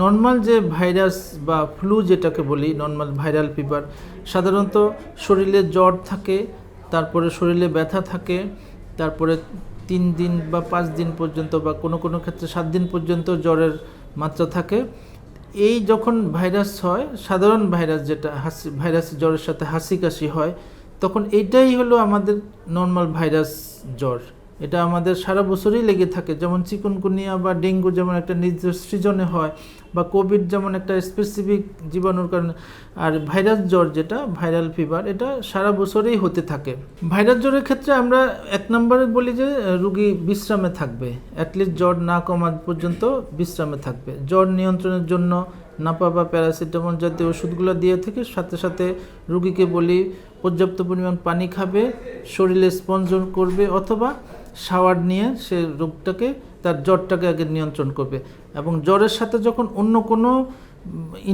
Normal যে virus বা flu যেটাকে বলি নর্মাল ভাইরাল ফিভার সাধারণত শরীরে জ্বর থাকে, তারপরে শরীরে ব্যথা থাকে, তারপরে তিন দিন বা পাঁচ দিন পর্যন্ত বা কোনো কোনো ক্ষেত্রে সাত দিন পর্যন্ত জ্বরের মাত্রা থাকে। এই যখন ভাইরাস হয়, সাধারণ ভাইরাস যেটা, হাসি ভাইরাস জ্বরের সাথে হাসি কাশি হয়, তখন এইটাই হলো আমাদের নর্মাল ভাইরাস জ্বর। এটা আমাদের সারা বছরই লেগে থাকে। যেমন চিকুনকুনিয়া বা ডেঙ্গু যেমন একটা নির্দিষ্ট সৃজনে হয় বা কোভিড যেমন একটা স্পেসিফিক জীবাণুর কারণে, আর ভাইরাস জ্বর যেটা ভাইরাল ফিভার এটা সারা বছরেই হতে থাকে। ভাইরাস জ্বরের ক্ষেত্রে আমরা এক নম্বরে বলি যে রুগী বিশ্রামে থাকবে। অ্যাটলিস্ট জ্বর না কমা পর্যন্ত বিশ্রামে থাকবে। জ্বর নিয়ন্ত্রণের জন্য নাপা বা প্যারাসিটামল জাতীয় ওষুধগুলো দিয়ে থেকে সাথে সাথে রুগীকে বলি, পর্যাপ্ত পরিমাণ পানি খাবে, শরীরে স্পঞ্জন করবে অথবা শাওয়ার নিয়ে সে রোগটাকে তার জ্বরটাকে আগে নিয়ন্ত্রণ করবে এবং জ্বরের সাথে যখন অন্য কোনো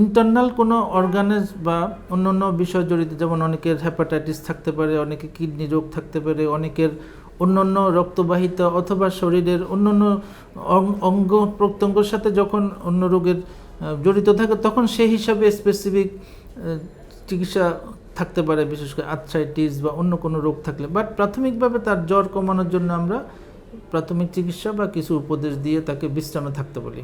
ইন্টারনাল কোনো অর্গানেজ বা অন্য অন্য বিষয় জড়িত, যেমন অনেকের হ্যাপাটাইটিস থাকতে পারে, অনেকে কিডনি রোগ থাকতে পারে, অনেকের অন্যান্য রক্তবাহিতা অথবা শরীরের অন্যান্য অঙ্গ প্রত্যঙ্গের সাথে যখন অন্য রোগের জড়িত থাকে, তখন সেই হিসাবে স্পেসিফিক চিকিৎসা থাকতে পারে, বিশেষ করে আর্থ্রাইটিস বা অন্য কোনো রোগ থাকলে। বাট প্রাথমিকভাবে তার জ্বর কমানোর জন্য আমরা প্রাথমিক চিকিৎসা বা কিছু উপদেশ দিয়ে তাকে বিশ্রামে থাকতে বলি।